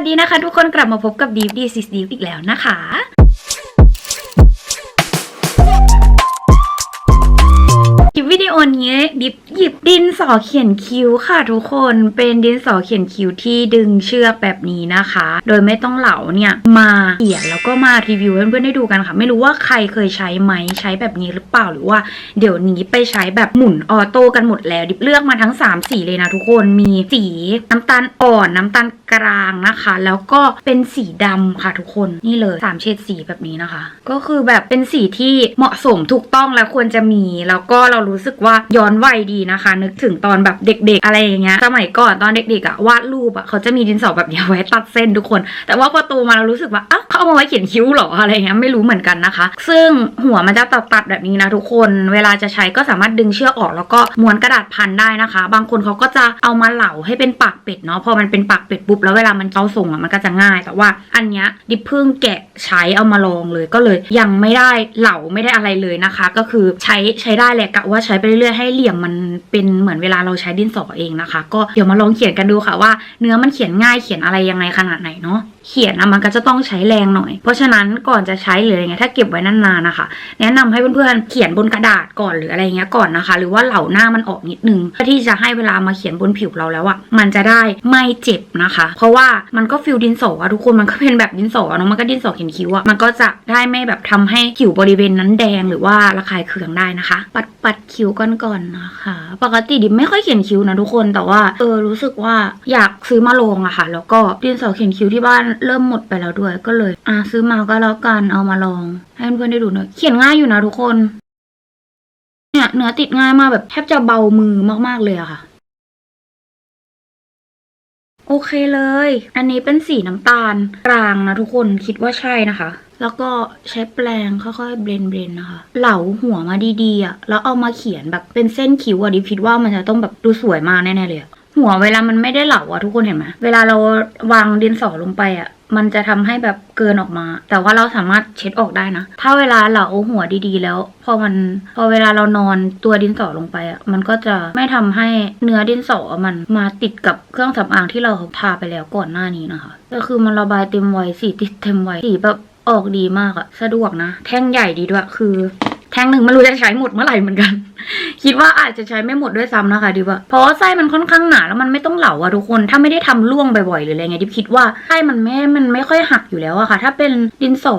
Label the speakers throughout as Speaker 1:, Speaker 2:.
Speaker 1: วัสดีนะคะ ทุกคนกลับมาพบกับดีฟดีซิสดีฟอีกแล้วนะคะ คลิปวิดีโอนี้ดิบ หยิบดินสอเขียนคิ้วค่ะทุกคนเป็นดินสอเขียนคิ้วที่ดึงเชือกแบบนี้นะคะ โดยไม่ต้องเหลาเนี่ยมาเขียนแล้วก็มารีวิวเพื่อนๆได้ดูกันค่ะ ไม่รู้ว่าใครเคยใช้ไหมใช้แบบนี้หรือเปล่าหรือว่า เดี๋ยวนี้ไปใช้แบบหมุนออโต้กันหมดแล้วดิบเลือกมาทั้ง 3 สีเลยนะทุกคนมีสีน้ำตาลอ่อนน้ำตาลกลางนะคะ แล้วก็เป็นสีดำค่ะทุกคนนี่เลย3เฉดสีแบบนี้นะคะ ก็คือแบบเป็นสีที่เหมาะสมถูกต้องและควรจะมี แล้วก็เรารู้สึกว่าย้อนวัยดีนะคะ นึกถึงตอนแบบเด็ก ๆ อะไรอย่างเงี้ยสมัยก่อนตอนเด็กๆอะวาดรูปอะเขาจะมีดินสอแบบเนี้ไว้ตัดเส้นทุกคน แต่ว่าพอโตมาเรารู้สึกว่าอ้าวเขาเอามาไว้เขียนคิ้วหรออะไรเงี้ยไม่รู้เหมือนกันนะคะ ซึ่งหัวมันจะตัดๆแบบนี้นะทุกคน เวลาจะใช้ก็สามารถดึงเชือกออก แล้วก็ม้วนกระดาษพันได้นะคะ บางคนเขาก็จะเอามาเหลาให้เป็นปากเป็ดเนาะพอมันเป็นปากเป็ดปุ๊บแล้วเวลามันเข้าส่งอะมันก็จะง่าย แต่ว่าอันเนี้ยดิเพิ่งแกะใช้เอามาลองเลยก็เลยยังไม่ได้เหลาไม่ได้อะไรเลยนะคะ ก็คือใช้ใช้ได้แหละกะว่าใช้ไปเรื่อยๆให้เหลี่ยมมันเป็นเหมือนเวลาเราใช้ดินสอเองนะคะ ก็เดี๋ยวมาลองเขียนกันดูค่ะว่า เนื้อมันเขียนง่ายเขียนอะไรยังไงขนาดไหนเนาะเขียนนะมันก็จะต้องใช้แรงหน่อย เพราะฉะนั้นก่อนจะใช้หรืออะไรเงี้ยถ้าเก็บไว้นานๆนะคะ แนะนำให้เพื่อนๆเขียนบนกระดาษก่อนหรืออะไรเงี้ยก่อนนะคะ หรือว่าเหล่าหน้ามันออกนิดนึงเพื่อที่จะให้เวลามาเขียนบนผิวเราแล้วอะมันจะได้ไม่เจ็บนะคะ เพราะว่ามันก็ฟิลดินสออะทุกคนมันก็เป็นแบบดินสอเนาะมันก็ดินสอเขียนคิ้วอะมันก็จะได้ไม่แบบทำให้ผิวบริเวณนั้นแดงหรือว่าระคายเคืองได้นะคะ ปัดปัดคิ้วกันก่อนนะคะ ปกติดิไม่ค่อยเขียนคิ้วนะทุกคนแต่ว่าเออรู้สึกว่าอยากซื้อมาลองอะค่ะ แล้วก็ดินสอเขียนคิ้วที่บ้านเริ่มหมดไปแล้วด้วยก็เลย อะซื้อมาก็แล้วกันเอามาลอง ให้เพื่อนๆได้ดูหน่อยเขียนง่ายอยู่นะทุกคน เนี่ยเนื้อติดง่ายมากแบบแทบจะเบามือมากๆเลยอะค่ะโอเคเลย อันนี้เป็นสีน้ำตาลกลางนะทุกคนคิดว่าใช่นะคะ แล้วก็ใช้แปรงค่อยๆเบรนเบรนนะคะ เหลาหัวมาดีๆอะแล้วเอามาเขียนแบบเป็นเส้นคิ้วอะดิคิดว่ามันจะต้องแบบดูสวยมากแน่ๆเลยอะ หัวเวลามันไม่ได้เหลาอะทุกคนเห็นไหมเวลาเราวางดินสอลงไปอะมันจะทำให้แบบเกินออกมา แต่ว่าเราสามารถเช็ดออกได้นะ ถ้าเวลาเหลาหัวดีๆ แล้ว พอมันพอเวลาเรานอนตัวดินสอลงไปอะมันก็จะไม่ทำให้เนื้อดินสอมันมาติดกับเครื่องสำอางที่เราทาไปแล้วก่อนหน้านี้นะคะ ก็คือมันระบายเต็มไวสีติดเต็มไวสีแบบออกดีมากอะสะดวกนะ แท่งใหญ่ดีด้วย คือ แท่งหนึ่งไม่รู้จะใช้หมดเมื่อไหร่เหมือนกันคิดว่าอาจจะใช้ไม่หมดด้วยซ้ำนะคะดิบว่าเพราะว่าไส้มันค่อนข้างหนาแล้วมันไม่ต้องเหลาอะทุกคน ถ้าไม่ได้ทำล่วงบ่อยๆหรืออะไรเงี้ยดิบคิดว่าไส้มันไม่ มันไม่ค่อยหักอยู่แล้วอะค่ะ ถ้าเป็นดินสอ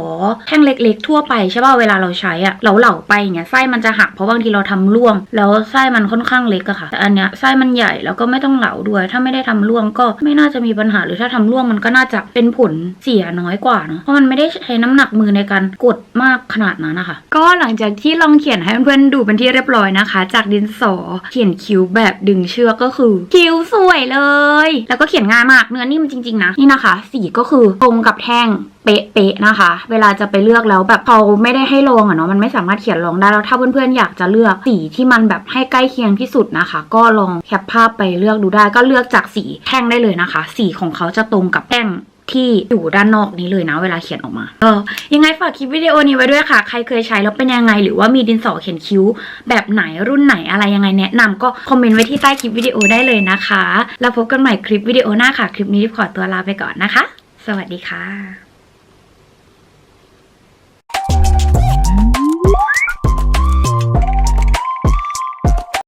Speaker 1: แท่งเล็กๆ ทั่วไปใช่ป่ะเวลาเราใช้อะเราเหลาไปอย่างเงี้ยไส้มันจะหักเพราะบางทีเราทำล่วง แล้วไส้มันค่อนข้างเล็กอะค่ะ แต่อันเนี้ยไส้มันใหญ่แล้วก็ไม่ต้องเหลาด้วย ถ้าไม่ได้ทำล่วงก็ไม่น่าจะมีปัญหาหรือถ้าทำล่วงมันก็น่าจะเป็นผลเสียน้อยกว่าเนาะเพราะมันไม่ได้ใช้น้ำหนักมือในการกดมากขนาดนั้นนะคะก็หลังจากที่ลองเขียนให้เพื่อนๆดูเป็นที่เรียบร้อยนะคะ จากดินสอเขียนคิ้วแบบดึงเชือกก็คือ คิ้วสวยเลย แล้วก็เขียนง่ายมากเนื้อนิ่มจริง ๆ นะ นี่นะคะ สีก็คือตรงกับแท่งเป๊ะๆนะคะ เวลาจะไปเลือกแล้วแบบเขาไม่ได้ให้ลองอะเนาะมันไม่สามารถเขียนลองได้แล้วถ้าเพื่อนๆอยากจะเลือกสีที่มันแบบให้ใกล้เคียงที่สุดนะคะ ก็ลองแคปภาพไปเลือกดูได้ก็เลือกจากสีแท่งได้เลยนะคะ สีของเขาจะตรงกับแท่ง ที่อยู่ด้านนอกนี้เลยนะ เวลาเขียนออกมา เออ ยังไงฝากคลิปวิดีโอนี้ไว้ด้วยค่ะ ใครเคยใช้แล้วเป็นยังไง หรือว่ามีดินสอเขียนคิ้ว แบบไหนรุ่นไหนอะไรยังไงแนะนำก็คอมเมนต์ไว้ที่ใต้คลิปวิดีโอได้เลยนะคะ แล้วพบกันใหม่คลิปวิดีโอหน้าค่ะ คลิปนี้ขอตัวลาไปก่อนนะคะ สวัสดีค่ะ